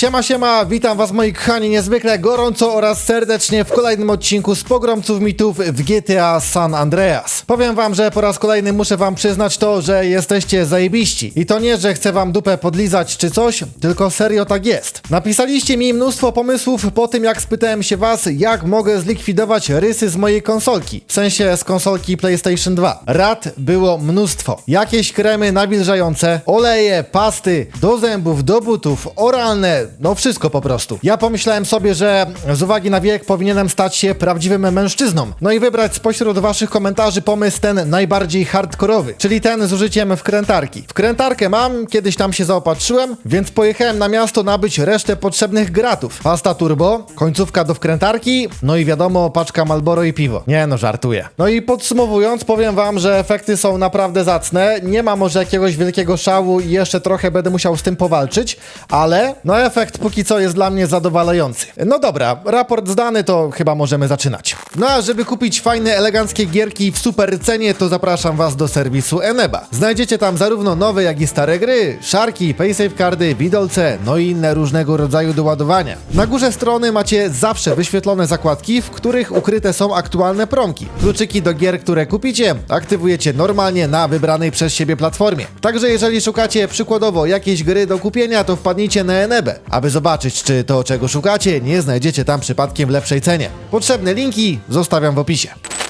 Siema, siema, witam was moi kochani niezwykle gorąco oraz serdecznie w kolejnym odcinku z Pogromców Mitów w GTA San Andreas. Powiem wam, że po raz kolejny muszę wam przyznać to, że jesteście zajebiści. I to nie, że chcę wam dupę podlizać czy coś, tylko serio tak jest. Napisaliście mi mnóstwo pomysłów po tym, jak spytałem się was, jak mogę zlikwidować rysy z mojej konsolki. W sensie z konsolki PlayStation 2. Rad było mnóstwo. Jakieś kremy nawilżające, oleje, pasty, do zębów, do butów, oralne, no wszystko po prostu. Ja pomyślałem sobie, że z uwagi na wiek powinienem stać się prawdziwym mężczyzną. No i wybrać spośród waszych komentarzy pomysł ten najbardziej hardkorowy, czyli ten z użyciem wkrętarki. Wkrętarkę mam, kiedyś tam się zaopatrzyłem, więc pojechałem na miasto nabyć resztę potrzebnych gratów. Pasta turbo, końcówka do wkrętarki, no i wiadomo, paczka Malboro i piwo. Nie no, żartuję. No i podsumowując, powiem wam, że efekty są naprawdę zacne. Nie ma może jakiegoś wielkiego szału i jeszcze trochę będę musiał z tym powalczyć, ale no efekt póki co jest dla mnie zadowalający. No dobra, raport zdany, to chyba możemy zaczynać. No a żeby kupić fajne, eleganckie gierki w super cenie, to zapraszam was do serwisu Eneba. Znajdziecie tam zarówno nowe, jak i stare gry, szarki, paysafe cardy, bidolce, no i inne różnego rodzaju doładowania. Na górze strony macie zawsze wyświetlone zakładki, w których ukryte są aktualne promki. Kluczyki do gier, które kupicie, aktywujecie normalnie na wybranej przez siebie platformie. Także jeżeli szukacie przykładowo jakiejś gry do kupienia, to wpadnijcie na Enebę, aby zobaczyć, czy to, czego szukacie, nie znajdziecie tam przypadkiem w lepszej cenie. Potrzebne linki zostawiam w opisie.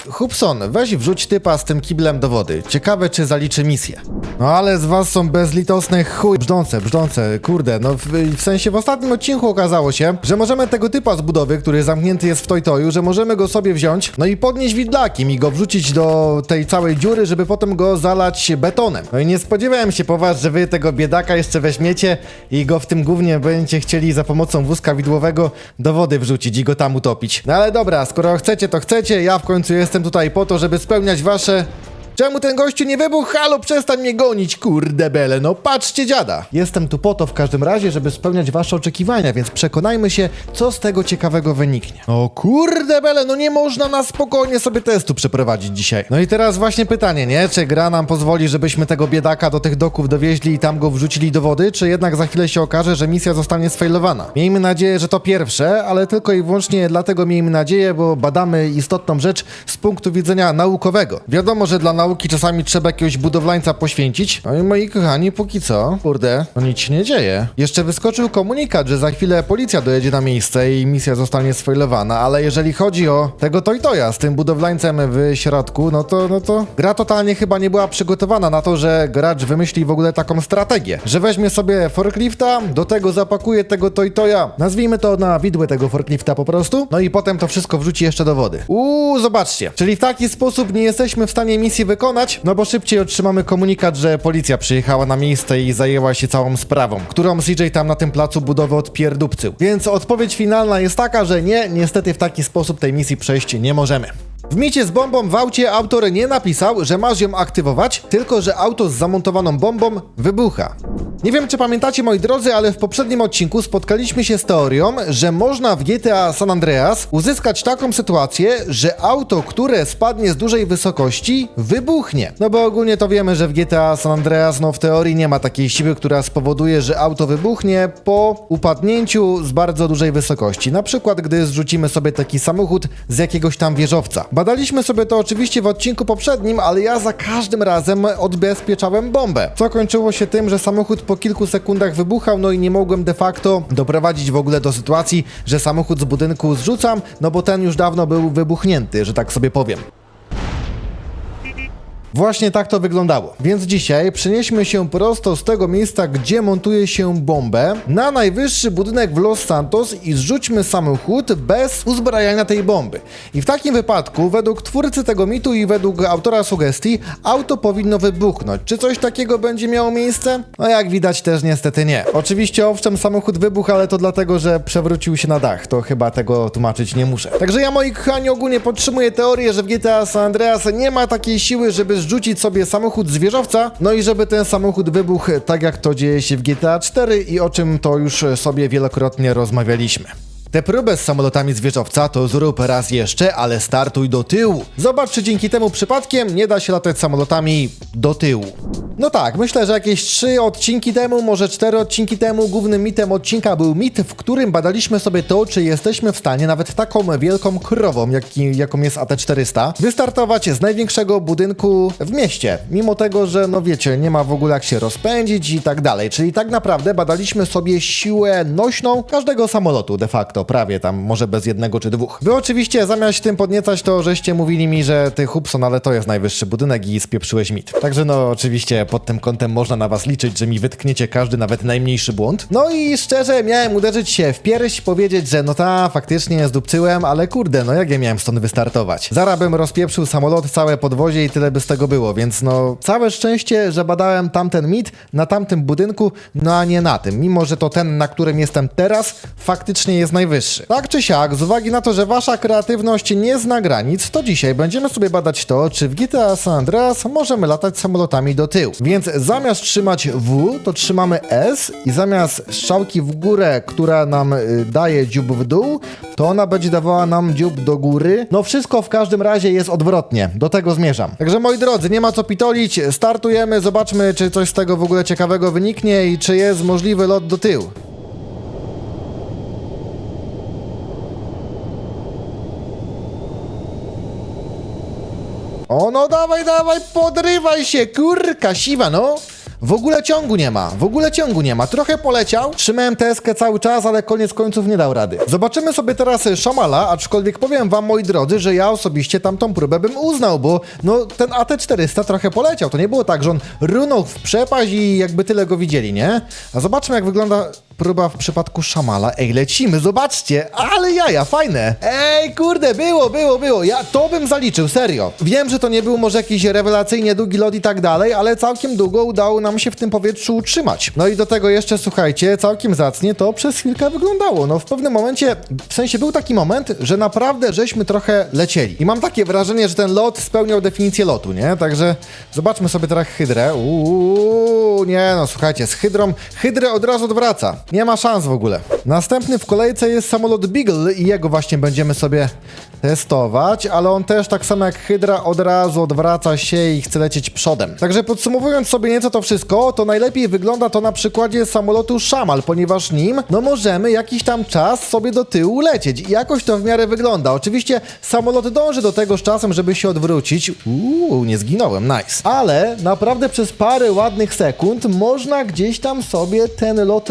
Hubson, weź wrzuć typa z tym kiblem do wody. Ciekawe, czy zaliczy misję. No ale z was są bezlitosne chuj. Brzdące, brzdące, kurde, no w, w sensie w ostatnim odcinku okazało się, że możemy tego typa z budowy, który zamknięty jest w tojtoju, że możemy go sobie wziąć, no i podnieść widlakiem i go wrzucić do tej całej dziury, żeby potem go zalać betonem. No i nie spodziewałem się po was, że wy tego biedaka jeszcze weźmiecie i go w tym głównie będziecie chcieli za pomocą wózka widłowego do wody wrzucić i go tam utopić. No ale dobra, skoro chcecie, to chcecie, ja w końcu jestem tutaj po to, żeby spełniać wasze Czemu ten gościu nie wybuchł? Halo, przestań mnie gonić, kurde bele, no patrzcie dziada. Jestem tu po to w każdym razie, żeby spełniać wasze oczekiwania, więc przekonajmy się, co z tego ciekawego wyniknie. O kurde bele, no nie można na spokojnie sobie testu przeprowadzić dzisiaj. No i teraz właśnie pytanie, nie? Czy gra nam pozwoli, żebyśmy tego biedaka do tych doków dowieźli i tam go wrzucili do wody, czy jednak za chwilę się okaże, że misja zostanie sfailowana? Miejmy nadzieję, że to pierwsze, ale tylko i wyłącznie dlatego miejmy nadzieję, bo badamy istotną rzecz z punktu widzenia naukowego. Wiadomo, że dla nauki czasami trzeba jakiegoś budowlańca poświęcić. No i moi kochani, póki co, kurde, no nic się nie dzieje. Jeszcze wyskoczył komunikat, że za chwilę policja dojedzie na miejsce i misja zostanie sfailowana, ale jeżeli chodzi o tego Toytoja z tym budowlańcem w środku, no to, no to gra totalnie chyba nie była przygotowana na to, że gracz wymyśli w ogóle taką strategię, że weźmie sobie forklifta, do tego zapakuje tego Toytoja, nazwijmy to na widły tego forklifta po prostu, no i potem to wszystko wrzuci jeszcze do wody. Uuu, zobaczcie. Czyli w taki sposób nie jesteśmy w stanie misji wykonać, no bo szybciej otrzymamy komunikat, że policja przyjechała na miejsce i zajęła się całą sprawą, którą CJ tam na tym placu budowy odpierdupcył. Więc odpowiedź finalna jest taka, że nie, niestety w taki sposób tej misji przejść nie możemy. W micie z bombą w aucie autor nie napisał, że masz ją aktywować, tylko że auto z zamontowaną bombą wybucha. Nie wiem, czy pamiętacie, moi drodzy, ale w poprzednim odcinku spotkaliśmy się z teorią, że można w GTA San Andreas uzyskać taką sytuację, że auto, które spadnie z dużej wysokości, wybuchnie. No bo ogólnie to wiemy, że w GTA San Andreas, no w teorii nie ma takiej siły, która spowoduje, że auto wybuchnie po upadnięciu z bardzo dużej wysokości. Na przykład, gdy zrzucimy sobie taki samochód z jakiegoś tam wieżowca. Badaliśmy sobie to oczywiście w odcinku poprzednim, ale ja za każdym razem odbezpieczałem bombę. Co kończyło się tym, że samochód po kilku sekundach wybuchał, no i nie mogłem de facto doprowadzić w ogóle do sytuacji, że samochód z budynku zrzucam, no bo ten już dawno był wybuchnięty, że tak sobie powiem. Właśnie tak to wyglądało. Więc dzisiaj przenieśmy się prosto z tego miejsca, gdzie montuje się bombę, na najwyższy budynek w Los Santos i zrzućmy samochód bez uzbrajania tej bomby. I w takim wypadku, według twórcy tego mitu i według autora sugestii, auto powinno wybuchnąć. Czy coś takiego będzie miało miejsce? No jak widać też niestety nie. Oczywiście owszem, samochód wybuchł, ale to dlatego, że przewrócił się na dach. To chyba tego tłumaczyć nie muszę. Także ja moi kochani ogólnie podtrzymuję teorię, że w GTA San Andreas nie ma takiej siły, żeby zrzucić sobie samochód z wieżowca, no i żeby ten samochód wybuchł tak jak to dzieje się w GTA 4 i o czym to już sobie wielokrotnie rozmawialiśmy. Tę próbę z samolotami z to zrób raz jeszcze, ale startuj do tyłu. Zobacz, czy dzięki temu przypadkiem nie da się latać samolotami do tyłu. No tak, myślę, że jakieś trzy odcinki temu, może cztery odcinki temu, głównym mitem odcinka był mit, w którym badaliśmy sobie to, czy jesteśmy w stanie nawet taką wielką krową, jaką jest AT400, wystartować z największego budynku w mieście, mimo tego, że no wiecie, nie ma w ogóle jak się rozpędzić i tak dalej. Czyli tak naprawdę badaliśmy sobie siłę nośną każdego samolotu de facto, prawie tam, może bez jednego czy dwóch. Wy oczywiście zamiast tym podniecać to, żeście mówili mi, że ty Hubson, ale to jest najwyższy budynek i spieprzyłeś mit. Także no oczywiście pod tym kątem można na was liczyć, że mi wytkniecie każdy nawet najmniejszy błąd. No i szczerze miałem uderzyć się w pierś, powiedzieć, że no ta, faktycznie zdupcyłem, ale kurde, no jak ja miałem stąd wystartować? Zara bym rozpieprzył samolot, całe podwozie i tyle by z tego było, więc no całe szczęście, że badałem tamten mit na tamtym budynku, no a nie na tym, mimo że to ten, na którym jestem teraz, faktycznie jest najwyższy. Tak czy siak, z uwagi na to, że wasza kreatywność nie zna granic, to dzisiaj będziemy sobie badać to, czy w GTA San Andreas możemy latać samolotami do tyłu. Więc zamiast trzymać W, to trzymamy S i zamiast strzałki w górę, która nam y, daje dziób w dół, to ona będzie dawała nam dziób do góry. No wszystko w każdym razie jest odwrotnie. Do tego zmierzam. Także moi drodzy, nie ma co pitolić. Startujemy, zobaczmy, czy coś z tego w ogóle ciekawego wyniknie i czy jest możliwy lot do tyłu. O, no dawaj, dawaj, podrywaj się, kurka, siwa, no. W ogóle ciągu nie ma, w ogóle ciągu nie ma. Trochę poleciał, trzymałem TSK cały czas, ale koniec końców nie dał rady. Zobaczymy sobie teraz Szamala, aczkolwiek powiem wam, moi drodzy, że ja osobiście tamtą próbę bym uznał, bo no ten AT400 trochę poleciał. To nie było tak, że on runął w przepaść i jakby tyle go widzieli, nie? A zobaczmy, jak wygląda próba w przypadku Szamala. Ej, lecimy, zobaczcie, ale jaja, fajne. Ej, kurde, było, było, było. Ja to bym zaliczył, serio. Wiem, że to nie był może jakiś rewelacyjnie długi lot i tak dalej, ale całkiem długo udało nam się w tym powietrzu utrzymać. No i do tego jeszcze, słuchajcie, całkiem zacnie to przez chwilkę wyglądało. No w pewnym momencie, w sensie był taki moment, że naprawdę żeśmy trochę lecieli. I mam takie wrażenie, że ten lot spełniał definicję lotu, nie? Także zobaczmy sobie teraz hydrę. Uuu, nie no, słuchajcie, z hydrą, hydrę od razu odwraca. Nie ma szans w ogóle. Następny w kolejce jest samolot Beagle i jego właśnie będziemy sobie testować, ale on też tak samo jak Hydra od razu odwraca się i chce lecieć przodem. Także podsumowując sobie nieco to wszystko, to najlepiej wygląda to na przykładzie samolotu Szamal, ponieważ nim, no możemy jakiś tam czas sobie do tyłu lecieć i jakoś to w miarę wygląda. Oczywiście samolot dąży do tego z czasem, żeby się odwrócić. Uuu, nie zginąłem, nice. Ale naprawdę przez parę ładnych sekund można gdzieś tam sobie ten lot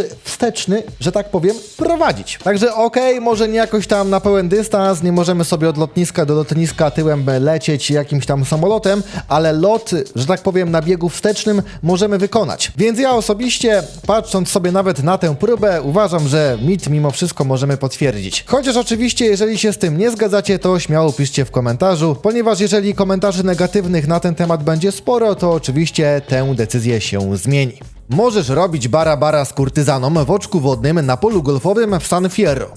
że tak powiem, prowadzić. Także okej, może nie jakoś tam na pełen dystans, nie możemy sobie od lotniska do lotniska tyłem lecieć jakimś tam samolotem, ale lot, że tak powiem, na biegu wstecznym możemy wykonać. Więc ja osobiście, patrząc sobie nawet na tę próbę, uważam, że mit mimo wszystko możemy potwierdzić. Chociaż oczywiście, jeżeli się z tym nie zgadzacie, to śmiało piszcie w komentarzu, ponieważ jeżeli komentarzy negatywnych na ten temat będzie sporo, to oczywiście tę decyzję się zmieni. Możesz robić bara bara z kurtyzaną w oczku wodnym na polu golfowym w San Fierro.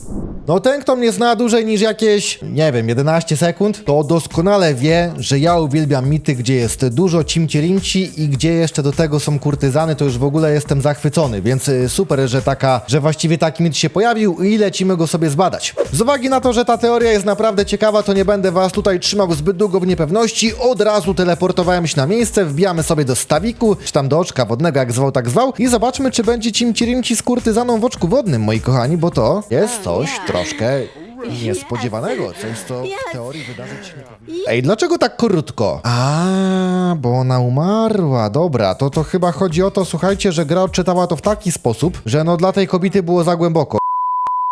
No ten, kto mnie zna dłużej niż jakieś, nie wiem, 11 sekund, to doskonale wie, że ja uwielbiam mity, gdzie jest dużo cimci-rimci i gdzie jeszcze do tego są kurtyzany, to już w ogóle jestem zachwycony, więc y, super, że taka, że właściwie taki mit się pojawił i lecimy go sobie zbadać. Z uwagi na to, że ta teoria jest naprawdę ciekawa, to nie będę was tutaj trzymał zbyt długo w niepewności, od razu teleportowałem się na miejsce, wbijamy sobie do stawiku, czy tam do oczka wodnego, jak zwał, tak zwał i zobaczmy, czy będzie cimci-rimci z kurtyzaną w oczku wodnym, moi kochani, bo to jest coś troszkę niespodziewanego, coś co w teorii wydarzyć się nie. Ej, dlaczego tak krótko? A, bo ona umarła, dobra, to to chyba chodzi o to, słuchajcie, że gra odczytała to w taki sposób, że no dla tej kobiety było za głęboko.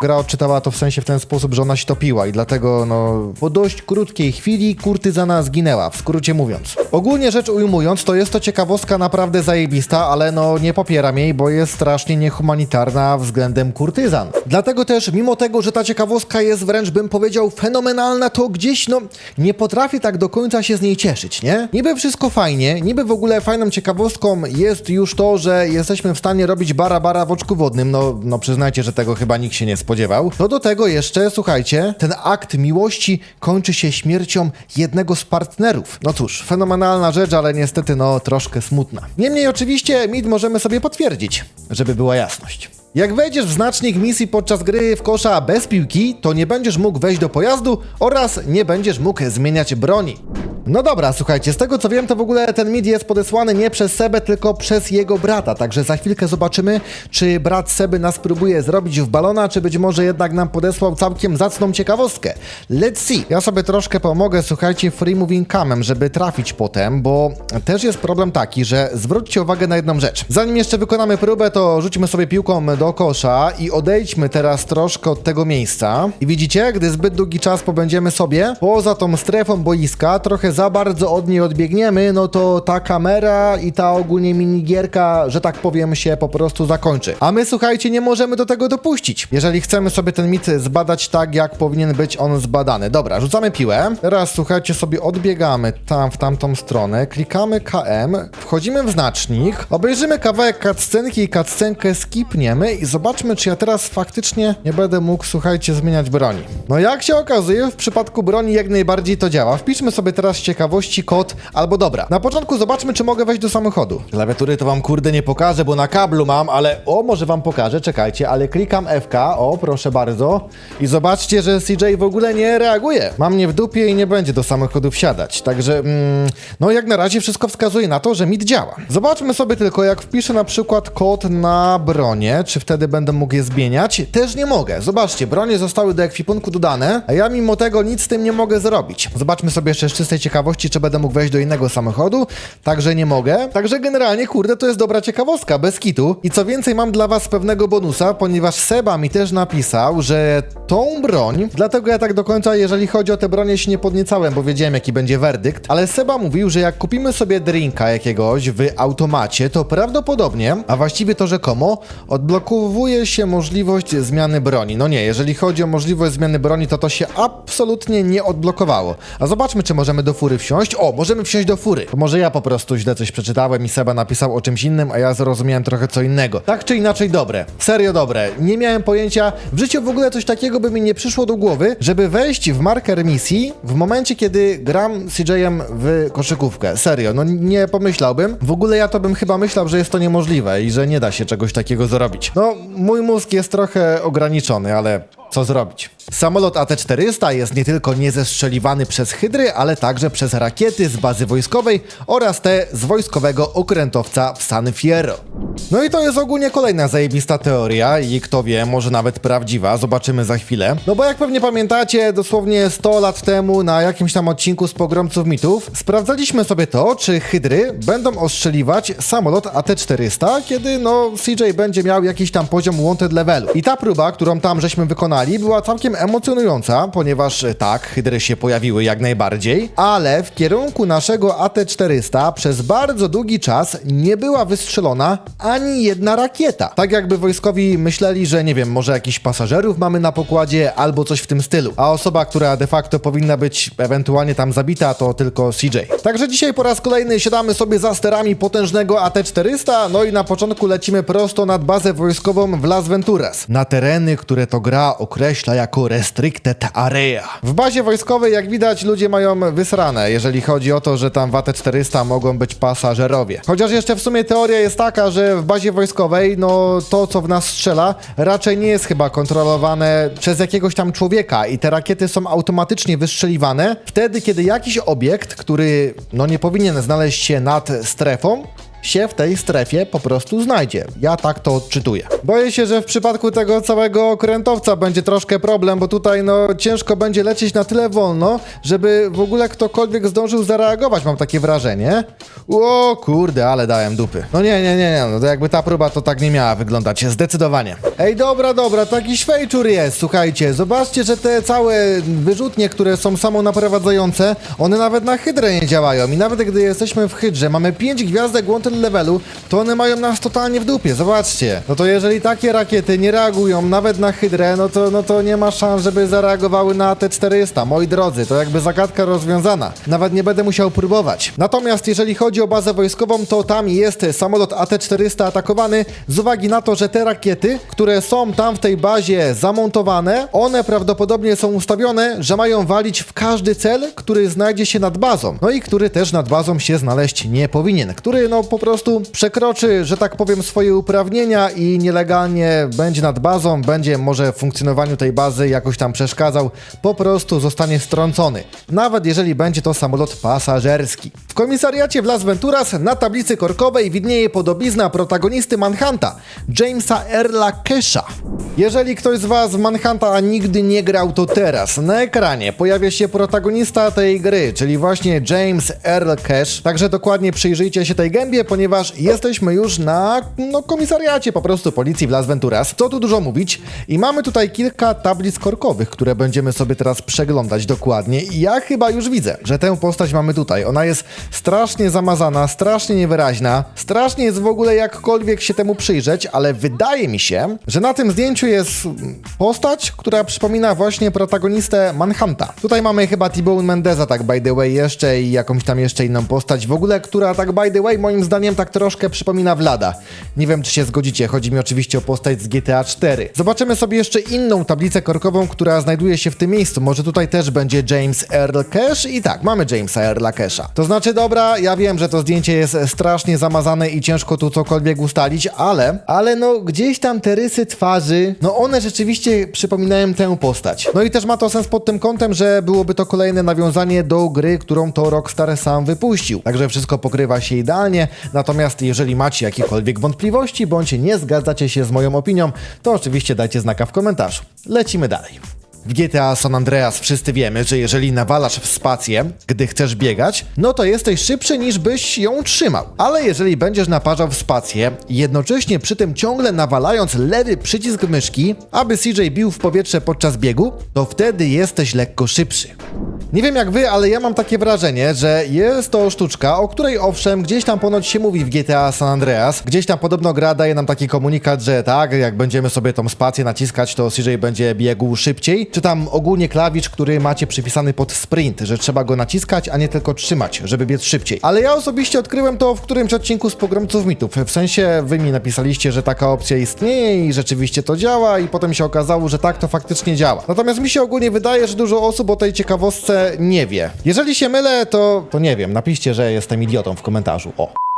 Gra odczytała to w sensie w ten sposób, że ona się topiła i dlatego, no, po dość krótkiej chwili kurtyzana zginęła, w skrócie mówiąc. Ogólnie rzecz ujmując, to jest to ciekawostka naprawdę zajebista, ale no, nie popieram jej, bo jest strasznie niehumanitarna względem kurtyzan. Dlatego też, mimo tego, że ta ciekawostka jest wręcz, bym powiedział, fenomenalna, to gdzieś, no, nie potrafię tak do końca się z niej cieszyć, nie? Niby wszystko fajnie, niby w ogóle fajną ciekawostką jest już to, że jesteśmy w stanie robić bara bara w oczku wodnym, no, no przyznajcie, że tego chyba nikt się nie spodziewał. To do tego jeszcze, słuchajcie, ten akt miłości kończy się śmiercią jednego z partnerów. No cóż, fenomenalna rzecz, ale niestety, no, troszkę smutna. Niemniej oczywiście mit możemy sobie potwierdzić, żeby była jasność. Jak wejdziesz w znacznik misji podczas gry w kosza bez piłki, to nie będziesz mógł wejść do pojazdu oraz nie będziesz mógł zmieniać broni. No dobra, słuchajcie, z tego co wiem, to w ogóle ten mit jest podesłany nie przez Sebę, tylko przez jego brata, także za chwilkę zobaczymy, czy brat Seby nas próbuje zrobić w balona, czy być może jednak nam podesłał całkiem zacną ciekawostkę. Let's see. Ja sobie troszkę pomogę, słuchajcie, free moving camem, żeby trafić potem, bo też jest problem taki, że zwróćcie uwagę na jedną rzecz. Zanim jeszcze wykonamy próbę, to rzućmy sobie piłką do kosza i odejdźmy teraz troszkę od tego miejsca. I widzicie, gdy zbyt długi czas pobędziemy sobie poza tą strefą boiska, trochę za bardzo od niej odbiegniemy, no to ta kamera i ta ogólnie minigierka, że tak powiem, się po prostu zakończy. A my, słuchajcie, nie możemy do tego dopuścić. Jeżeli chcemy sobie ten mit zbadać tak, jak powinien być on zbadany. Dobra, rzucamy piłę. Teraz, słuchajcie, sobie odbiegamy tam, w tamtą stronę, klikamy KM, wchodzimy w znacznik, obejrzymy kawałek cutscenki i cutscenkę skipniemy i zobaczmy, czy ja teraz faktycznie nie będę mógł, słuchajcie, zmieniać broni. No jak się okazuje, w przypadku broni jak najbardziej to działa. Wpiszmy sobie teraz ciekawości kod, albo dobra. Na początku zobaczmy, czy mogę wejść do samochodu. Klawiatury to wam kurde nie pokażę, bo na kablu mam, ale o, może wam pokażę, czekajcie, ale klikam FK, o, proszę bardzo. I zobaczcie, że CJ w ogóle nie reaguje. Mam mnie w dupie i nie będzie do samochodu wsiadać. Także, mm, no jak na razie wszystko wskazuje na to, że mit działa. Zobaczmy sobie tylko, jak wpiszę na przykład kod na bronię, czy wtedy będę mógł je zmieniać. Też nie mogę. Zobaczcie, bronie zostały do ekwipunku dodane, a ja mimo tego nic z tym nie mogę zrobić. Zobaczmy sobie jeszcze z czystej czy będę mógł wejść do innego samochodu. Także nie mogę. Także generalnie, kurde, to jest dobra ciekawostka, bez kitu. I co więcej, mam dla was pewnego bonusa, ponieważ Seba mi też napisał, że tą broń, dlatego ja tak do końca, jeżeli chodzi o te bronie, się nie podniecałem, bo wiedziałem, jaki będzie werdykt, ale Seba mówił, że jak kupimy sobie drinka jakiegoś w automacie, to prawdopodobnie, a właściwie to rzekomo, odblokowuje się możliwość zmiany broni. No nie, jeżeli chodzi o możliwość zmiany broni, to to się absolutnie nie odblokowało. A zobaczmy, czy możemy do fury wsiąść. O, możemy wsiąść do fury. To może ja po prostu źle coś przeczytałem i Seba napisał o czymś innym, a ja zrozumiałem trochę co innego. Tak czy inaczej dobre. Serio dobre. Nie miałem pojęcia, w życiu w ogóle coś takiego by mi nie przyszło do głowy, żeby wejść w marker misji w momencie, kiedy gram CJ-em w koszykówkę. Serio, no nie pomyślałbym. W ogóle ja to bym chyba myślał, że jest to niemożliwe i że nie da się czegoś takiego zrobić. No, mój mózg jest trochę ograniczony, ale co zrobić? Samolot AT-400 jest nie tylko niezestrzeliwany przez hydry, ale także przez rakiety z bazy wojskowej oraz te z wojskowego okrętowca w San Fierro. No i to jest ogólnie kolejna zajebista teoria i kto wie, może nawet prawdziwa, zobaczymy za chwilę. No bo jak pewnie pamiętacie, dosłownie 100 lat temu na jakimś tam odcinku z Pogromców Mitów sprawdzaliśmy sobie to, czy hydry będą ostrzeliwać samolot AT-400, kiedy no CJ będzie miał jakiś tam poziom wanted levelu. I ta próba, którą tam żeśmy wykonali, była całkiem emocjonująca, ponieważ e, tak, hydry się pojawiły jak najbardziej, ale w kierunku naszego AT-400 przez bardzo długi czas nie była wystrzelona ani jedna rakieta. Tak jakby wojskowi myśleli, że nie wiem, może jakichś pasażerów mamy na pokładzie albo coś w tym stylu, a osoba, która de facto powinna być ewentualnie tam zabita, to tylko CJ. Także dzisiaj po raz kolejny siadamy sobie za sterami potężnego AT-400, no i na początku lecimy prosto nad bazę wojskową w Las Venturas, na tereny, które to gra określa jako restricted area. W bazie wojskowej, jak widać, ludzie mają wysrane, jeżeli chodzi o to, że tam w AT-400 mogą być pasażerowie. Chociaż jeszcze w sumie teoria jest taka, że w bazie wojskowej, no to co w nas strzela, raczej nie jest chyba kontrolowane przez jakiegoś tam człowieka i te rakiety są automatycznie wystrzeliwane wtedy, kiedy jakiś obiekt, który no nie powinien znaleźć się nad strefą, się w tej strefie po prostu znajdzie. Ja tak to odczytuję. Boję się, że w przypadku tego całego okrętowca będzie troszkę problem, bo tutaj no ciężko będzie lecieć na tyle wolno, żeby w ogóle ktokolwiek zdążył zareagować, mam takie wrażenie. O kurde, ale dałem dupy. No nie, nie, nie, nie, no to jakby ta próba to tak nie miała wyglądać, zdecydowanie. Ej, dobra, dobra, taki szwejczur jest, słuchajcie, zobaczcie, że te całe wyrzutnie, które są samonaprowadzające, one nawet na hydrę nie działają i nawet gdy jesteśmy w hydrze, mamy 5 gwiazdek wanted levelu, to one mają nas totalnie w dupie, zobaczcie. No to jeżeli takie rakiety nie reagują nawet na hydrę, no to, no to nie ma szans, żeby zareagowały na T-400. Moi drodzy, to jakby zagadka rozwiązana. Nawet nie będę musiał próbować. Natomiast jeżeli chodzi o bazę wojskową, to tam jest samolot AT-400 atakowany z uwagi na to, że te rakiety, które są tam w tej bazie zamontowane, one prawdopodobnie są ustawione, że mają walić w każdy cel, który znajdzie się nad bazą. No i który też nad bazą się znaleźć nie powinien. Który no po prostu przekroczy, że tak powiem, swoje uprawnienia i nielegalnie będzie nad bazą, będzie może w funkcjonowaniu tej bazy jakoś tam przeszkadzał, po prostu zostanie strącony. Nawet jeżeli będzie to samolot pasażerski. W komisariacie w Las Venturas na tablicy korkowej widnieje podobizna protagonisty Manhunta, Jamesa Erla Kesha. Jeżeli ktoś z Was w Manhunta nigdy nie grał, to teraz na ekranie pojawia się protagonista tej gry, czyli właśnie James Earl Cash. Także dokładnie przyjrzyjcie się tej gębie, ponieważ jesteśmy już na no, komisariacie po prostu policji w Las Venturas. Co tu dużo mówić? I mamy tutaj kilka tablic korkowych, które będziemy sobie teraz przeglądać dokładnie. I ja chyba już widzę, że tę postać mamy tutaj. Ona jest strasznie zamazana, strasznie niewyraźna, strasznie jest w ogóle jakkolwiek się temu przyjrzeć, ale wydaje mi się, że na tym zdjęciu jest postać, która przypomina właśnie protagonistę Manhunta. Tutaj mamy chyba T-Bone Mendeza, tak by the way, jeszcze i jakąś tam jeszcze inną postać w ogóle, która tak by the way, moim zdaniem tak troszkę przypomina Vlada. Nie wiem, czy się zgodzicie, chodzi mi oczywiście o postać z GTA 4. Zobaczymy sobie jeszcze inną tablicę korkową, która znajduje się w tym miejscu. Może tutaj też będzie James Earl Cash i tak, mamy Jamesa Earla Casha. To znaczy, dobra, ja wiem, że to zdjęcie jest strasznie zamazane i ciężko tu cokolwiek ustalić, ale, ale no gdzieś tam te rysy twarzy, no one rzeczywiście przypominają tę postać. No i też ma to sens pod tym kątem, że byłoby to kolejne nawiązanie do gry, którą to Rockstar sam wypuścił. Także wszystko pokrywa się idealnie, natomiast jeżeli macie jakiekolwiek wątpliwości, bądź nie zgadzacie się z moją opinią, to oczywiście dajcie znaka w komentarzu. Lecimy dalej. W GTA San Andreas wszyscy wiemy, że jeżeli nawalasz w spację, gdy chcesz biegać, no to jesteś szybszy niż byś ją trzymał. Ale jeżeli będziesz naparzał w spację, jednocześnie przy tym ciągle nawalając lewy przycisk myszki, aby CJ bił w powietrze podczas biegu, to wtedy jesteś lekko szybszy. Nie wiem jak wy, ale ja mam takie wrażenie, że jest to sztuczka, o której owszem gdzieś tam ponoć się mówi w GTA San Andreas. Gdzieś tam podobno gra daje nam taki komunikat, że tak, jak będziemy sobie tą spację naciskać, to CJ będzie biegł szybciej. Czy tam ogólnie klawisz, który macie przypisany pod sprint, że trzeba go naciskać, a nie tylko trzymać, żeby biec szybciej. Ale ja osobiście odkryłem to w którymś odcinku z Pogromców Mitów. W sensie wy mi napisaliście, że taka opcja istnieje i rzeczywiście to działa i potem się okazało, że tak to faktycznie działa. Natomiast mi się ogólnie wydaje, że dużo osób o tej ciekawostce nie wie. Jeżeli się mylę, to, to nie wiem, napiszcie, że jestem idiotą w komentarzu. O.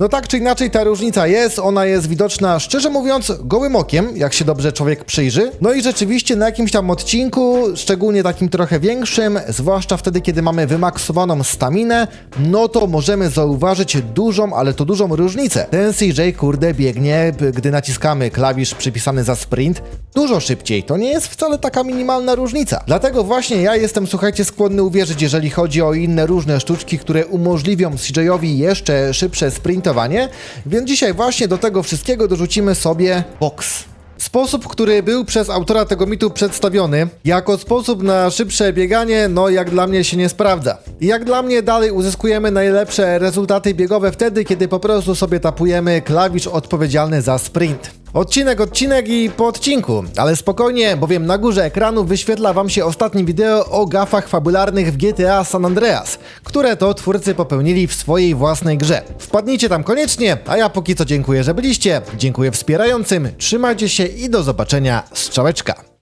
No tak czy inaczej ta różnica jest, ona jest widoczna szczerze mówiąc gołym okiem, jak się dobrze człowiek przyjrzy. No i rzeczywiście na jakimś tam odcinku, szczególnie takim trochę większym, zwłaszcza wtedy kiedy mamy wymaksowaną staminę, no to możemy zauważyć dużą, ale to dużą różnicę. Ten CJ kurde biegnie, gdy naciskamy klawisz przypisany za sprint, dużo szybciej. To nie jest wcale taka minimalna różnica. Dlatego właśnie ja jestem, słuchajcie, skłonny uwierzyć, jeżeli chodzi o inne różne sztuczki, które umożliwią CJ-owi jeszcze szybsze więc dzisiaj właśnie do tego wszystkiego dorzucimy sobie box. Sposób, który był przez autora tego mitu przedstawiony jako sposób na szybsze bieganie, no jak dla mnie się nie sprawdza. Jak dla mnie dalej uzyskujemy najlepsze rezultaty biegowe wtedy, kiedy po prostu sobie tapujemy klawisz odpowiedzialny za sprint. Odcinek, odcinek i po odcinku, ale spokojnie, bowiem na górze ekranu wyświetla wam się ostatnie wideo o gafach fabularnych w GTA San Andreas, które to twórcy popełnili w swojej własnej grze. Wpadnijcie tam koniecznie, a ja póki co dziękuję, że byliście, dziękuję wspierającym, trzymajcie się i do zobaczenia, strzałeczka.